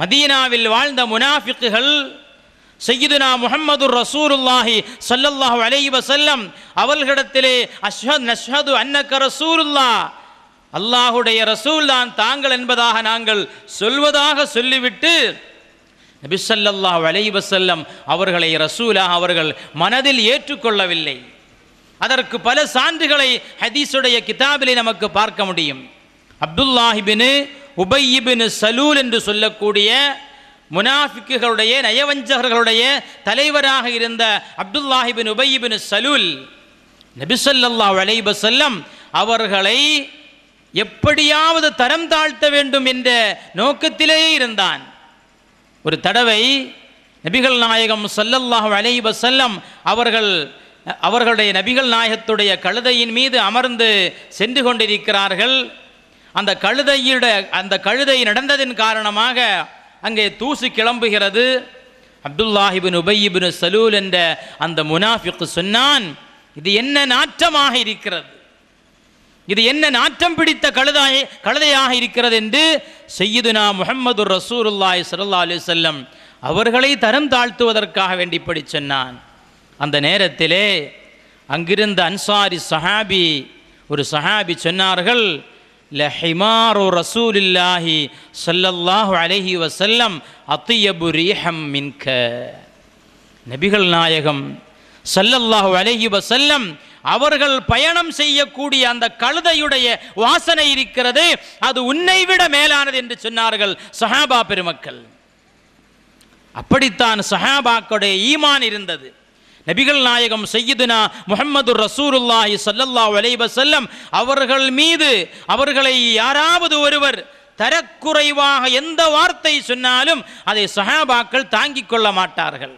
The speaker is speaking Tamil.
மதீனாவில் வாழ்ந்த முனாஃபிக்குகள் செய்யுதுனா முஹம்மது ரசூருல்லாஹி சல்லல்லாஹு அலைஹி வசல்லம் அவர்களிடத்திலே அஷ்ஹத் நஷ்ஹது அன்னக்க ரசூருல்லா அல்லாஹுடைய ரசூல் தான் தாங்கள் என்பதாக நாங்கள் சொல்வதாக சொல்லிவிட்டு நபி ஸல்லல்லாஹு அலைஹி வசல்லம் அவர்களை ரசூலாக அவர்கள் மனதில் ஏற்றுக்கொள்ளவில்லை. அதற்கு பல சான்றுகளை ஹதீஸுடைய கிதாபிலே நமக்கு பார்க்க முடியும். அப்துல்லாஹிபின் உபையிபின் சலூல் என்று சொல்லக்கூடிய முனாஃபிக்குகளுடைய நயவஞ்சகர்களுடைய தலைவராக இருந்த அப்துல்லாஹிபின் உபையிபின் சலூல் நபிசல்லா அலைஹி அவர்களை எப்படியாவது தரம் தாழ்த்த வேண்டும் என்ற நோக்கத்திலேயே இருந்தான். ஒரு தடவை நபிகள் நாயகம் சல்லல்லாஹு அலைஹி வஸல்லம் அவர்கள் அவர்களுடைய நபிகள் நாயகத்துடைய கழுதையின் மீது அமர்ந்து சென்று கொண்டிருக்கிறார்கள். அந்த கழுதையிட அந்த கழுதை நடந்ததின் காரணமாக அங்கே தூசு கிளம்புகிறது. அப்துல்லாஹிபின் உபையிபின் சலூல் என்ற அந்த முனாஃபிக்கு சொன்னான் இது என்ன நாற்றமாக இருக்கிறது? இது என்ன நாற்றம் பிடித்த கழுதாய் கழுதையாக இருக்கிறது? என்று செய்யுதுனா முஹம்மது ரசூருல்லாய் சல்லா அலி வஸல்லம் அவர்களை தரம் தாழ்த்துவதற்காக வேண்டி இப்படி சொன்னான். அந்த நேரத்திலே அங்கிருந்த அன்சாரி சஹாபி ஒரு சஹாபி சொன்னார்கள் லஹிமாரு ரசூலில்லாஹி ஸல்லல்லாஹு அலைஹி வஸல்லம் அத்தியபு ரீஹம் மின்க நபிகள் நாயகம் சல்லல்லாஹு அலஹி வசல்லம் அவர்கள் பயணம் செய்யக்கூடிய அந்த கழுதையுடைய வாசனை இருக்கிறது. அது உன்னை விட மேலானது என்று சொன்னார்கள் சஹாபா பெருமக்கள். அப்படித்தான் சஹாபாக்களுடைய ஈமான் இருந்தது. நபிகள் நாயகம் செய்யுதுனா முஹம்மது ரசூருல்லாஹி சல்லல்லா அலைவசல்லம் அவர்கள் மீது அவர்களை யாராவது ஒருவர் தரக்குறைவாக எந்த வார்த்தை சொன்னாலும் அதை சஹாபாக்கள் தாங்கிக் கொள்ள மாட்டார்கள்.